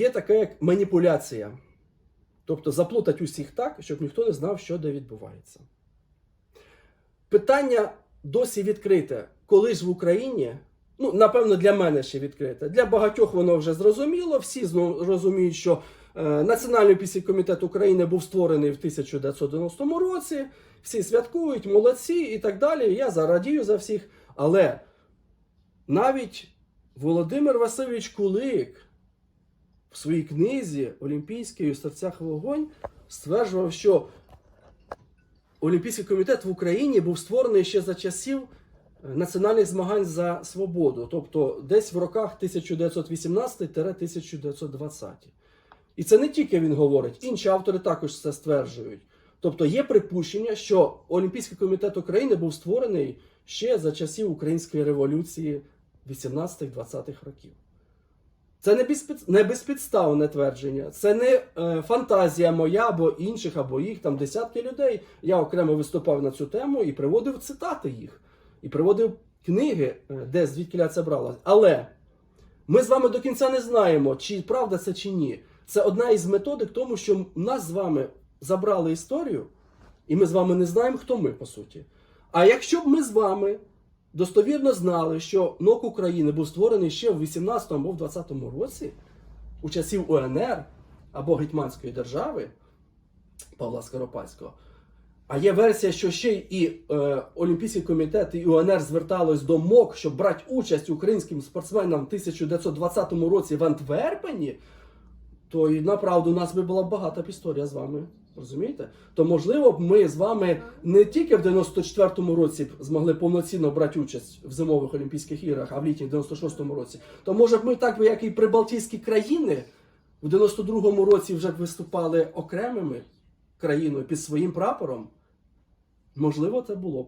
Є таке як маніпуляція. Тобто заплутать усіх так, щоб ніхто не знав, що де відбувається. Питання досі відкрите. Коли ж в Україні, ну, напевно, для мене ще відкрите. Для багатьох воно вже зрозуміло. Всі розуміють, що е, Національний пісень комітет України був створений в 1990 році. Всі святкують, молодці і так далі. Я зарадію за всіх. Але навіть Володимир Васильович Кулик в своїй книзі Олімпійський у серцях вогонь стверджував, що Олімпійський комітет в Україні був створений ще за часів е, національних змагань за свободу, тобто десь в роках 1918-1920. І це не тільки він говорить, інші автори також це стверджують. Тобто є припущення, що Олімпійський комітет України був створений ще за часів Української революції 18-20-х років. Це не, безпід... не безпідставне твердження, це не е, фантазія моя або інших, або їх там десятки людей. Я окремо виступав на цю тему і приводив цитати їх, і приводив книги, е, де звідки це бралось. Але ми з вами до кінця не знаємо, чи правда це чи ні. Це одна із методик, тому що нас з вами забрали історію, і ми з вами не знаємо, хто ми по суті. А якщо б ми з вами достовірно знали, що НОК України був створений ще в 18 або в 20 році, у часів УНР або Гетьманської держави Павла Скоропадського. А є версія, що ще і е, Олімпійський комітет і УНР звертались до МОК, щоб брати участь українським спортсменам в 1920 році в Антверпені, то і направду у нас би була багата історія з вами. Розумієте? То можливо б ми з вами не тільки в 94-му році б змогли повноцінно брати участь в зимових Олімпійських іграх, а в літніх 96-му році. То може б ми так би, як і прибалтійські країни, в 92-му році вже б виступали окремими країною під своїм прапором. Можливо, це було б.